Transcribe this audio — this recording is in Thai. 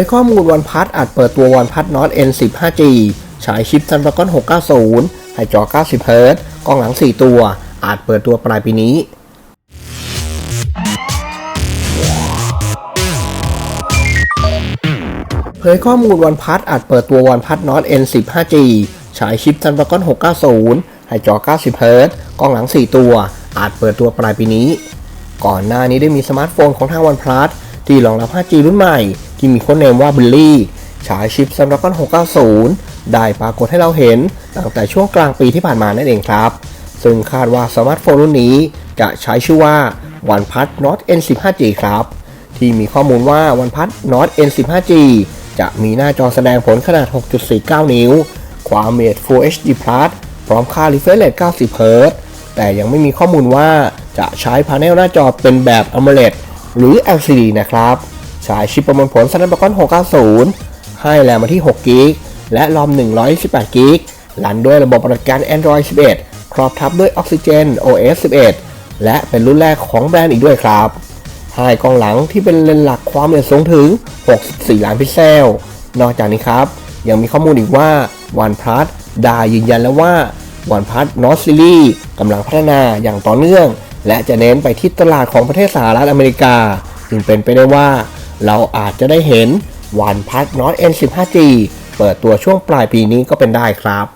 ยข้อมูลวันพัดอาจเปิดตัววันพัดน็อต N15G ฉายชิป Snapdragon 690 ให้จอ 90 Hz กล้องหลัง 4 ตัว อาจเปิดตัวปลายปีนี้เผยข้อมูลวันพัดอาจเปิดตัววันพัดน็อต N15G ฉายชิป Snapdragon 690 ให้จอ 90 Hz กล้องหลัง 4 ตัว อาจเปิดตัวปลายปีนี้ ก่อนหน้านี้ได้มีสมาร์ทโฟนของทางวันพัสที่รองรับ 5G รุ่นใหม่ ที่มีโค้ดเนมว่า b i l l y ฉายชิป Snapdragon 690 ได้ปรากฏให้เราเห็นตั้งแต่ช่วงกลางปีที่ผ่านมานั่นเองครับ ซึ่งคาดว่าสมาร์ทโฟนรุ่นนี้จะใช้ชื่อว่า OnePlus Nord N15G ครับ ที่มีข้อมูลว่า OnePlus Nord N15G จะมีหน้าจอแสดงผลขนาด 6.49 นิ้ว ความเมต Full HD Plus พร้อมค่า refresh rate 90 Hz แต่ยังไม่มีข้อมูลว่าจะใช้พาเนลหน้าจอเป็นแบบ AMOLED หรือ LCD นะครับ ใช้ชิปประมวลผล Snapdragon 690 ให้แรมมาที่6 g b และรอม128 g b รันด้วยระบบปฏิบัติการ Android 11 ครอบทับด้วย Oxygen OS 11 และเป็นรุ่นแรกของแบรนด์อีกด้วยครับให้กล้องหลังที่เป็นเลนส์หลักความละเอียดสูงถึง 64 ล้านพิกเซล นอกจากนี้ครับ ยังมีข้อมูลอีกว่า OnePlus ได้ยืนยันแล้วว่า OnePlus Nord Series กำลังพัฒนาอย่างต่อเนื่อง และจะเน้นไปที่ตลาดของประเทศสหรัฐอเมริกา จึงเป็นไปได้ว่า เราอาจจะได้เห็น OnePlus Nord N15G เปิดตัวช่วงปลายปีนี้ก็เป็นได้ครับ